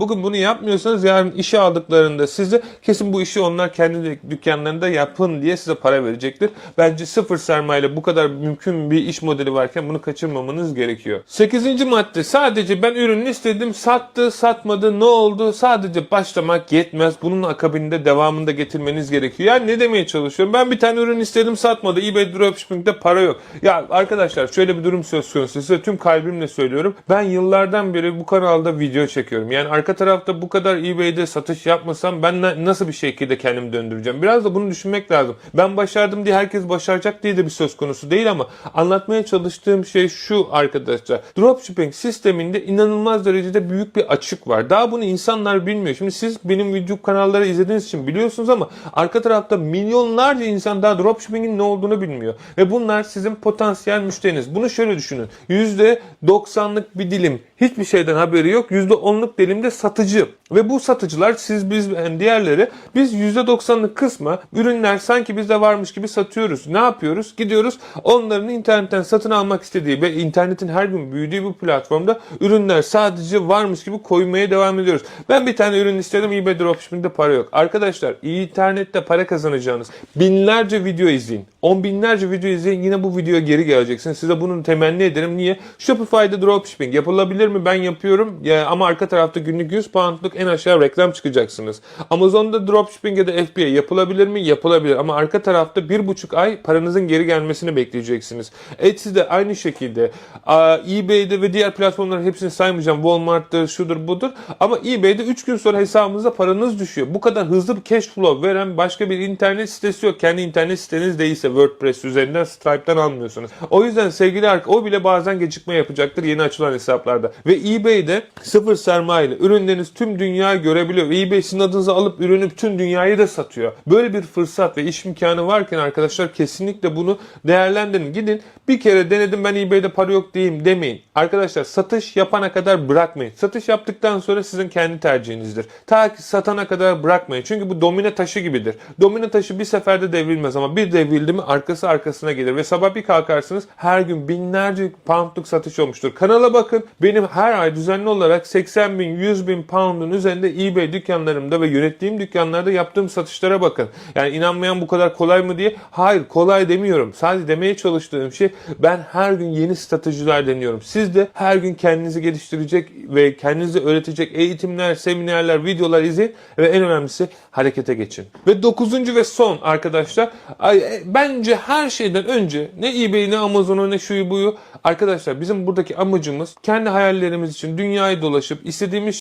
Bugün bunu yapmıyorsanız yarın işe aldıklarında size kesin bu işi onlar kendi dükkanlarında yapın diye size para verecektir. Bence sıfır sermayeyle bu kadar mümkün bir iş modeli varken bunu kaçırmamanız gerekiyor. 8. madde sadece ben ürünü istedim sattı satmadı ne oldu sadece başlamak yetmez. Bunun akabinde devamında getirmeniz gerekiyor. Yani ne demeye çalışıyorum? Ben bir tane ürün istedim satmadı. eBay Dropshipping'de para yok. Ya arkadaşlar şöyle bir durum söz konusu. Size tüm kalbimle söylüyorum. Ben yıllardan beri bu kanalda video çekiyorum. Yani arka tarafta bu kadar eBay'de satış yapmasam ben na- nasıl bir şekilde kendimi döndüreceğim? Biraz da bunu düşünmek lazım. Ben başardım diye herkes başaracak diye de bir söz konusu değil ama anlatmaya çalıştığım şey şu arkadaşlar. Dropshipping sisteminde inanılmaz derecede büyük bir açık var. Daha bunu insanlar bilmiyor. Şimdi siz benim YouTube kanalları izlediğiniz için biliyorsunuz ama arka tarafta milyonlarca insan daha dropshipping'in ne olduğunu bilmiyor. Ve bunlar sizin potansiyel müşteriniz. Bunu şöyle düşünün. %90'lık bir dilim hiçbir şeyden haberi yok. %10'luk dilimde satıcı. Ve bu satıcılar siz biz yani diğerleri biz %90'lık kısma ürünler sanki bizde varmış gibi satıyoruz. Ne yapıyoruz? Gidiyoruz onların internetten satın almak istediği ve internetin her gün büyüdüğü bu platformda ürünler sadece varmış gibi koymaya devam ediyoruz. Ben bir tane ürün istedim eBay Dropshipping'de para yok. Arkadaşlar internette para kazanacağınız binlerce video izleyin. On binlerce video izleyin yine bu videoya geri geleceksiniz. Size bunu temenni ederim. Niye? Shopify'da dropshipping yapılabilir mi? Ben yapıyorum. Ya, ama arka tarafta günlük 100 poundluk en aşağı reklam çıkacaksınız. Amazon'da dropshipping ya da FBA yapılabilir mi? Yapılabilir. Ama arka tarafta bir buçuk ay paranızın geri gelmesini bekleyeceksiniz. Etsy'de aynı şekilde. EBay'de ve diğer platformların hepsini saymayacağım. Walmart'tır, şudur budur. Ama eBay'de 3 gün sonra hesabınıza paranız düşüyor. Bu kadar hızlı bir cash flow veren başka bir internet sitesi yok. Kendi internet siteniz değilse WordPress üzerinden Stripe'dan almıyorsunuz. O yüzden sevgili arkadaşlar o bile bazen gecikme yapacaktır yeni açılan hesaplarda. Ve eBay'de sıfır sermaye ile ürünleriniz tüm dünyayı görebiliyor. Ve eBay sizin adınıza alıp ürünü tüm dünyayı da satıyor. Böyle bir fırsat ve iş imkanı varken arkadaşlar kesinlikle bunu değerlendirin. Gidin bir kere denedim ben eBay'de para yok diyeyim demeyin. Arkadaşlar satış yapana kadar bırakmayın. Satış yaptıktan sonra sizin kendi tercihinizdir. Ta ki satana kadar bırakmayın. Çünkü bu domine taşı gibidir. Domine taşı bir seferde devrilmez ama bir devrildi mi arkası arkasına gelir. Ve sabah bir kalkarsınız her gün binlerce poundluk satış olmuştur. Kanala bakın. Benim her ay düzenli olarak 80 bin 100 bin pound'un üzerinde eBay dükkanlarımda ve yönettiğim dükkanlarda yaptığım satışlara bakın. Yani inanmayan bu kadar kolay mı diye. Hayır kolay demiyorum. Sadece demeye çalıştığım şey ben her gün yeni stratejiler deniyorum. Siz de her gün kendinizi geliştirecek ve kendinizi öğretecek eğitimler, seminerler, videolar izleyin ve en önemlisi harekete geçin. Ve dokuzuncu ve son arkadaşlar e, bence her şeyden önce ne eBay ne Amazon'u ne şuyu buyu arkadaşlar bizim buradaki amacımız kendi hayallerimiz için dünyayı dolaşıp istediğimiz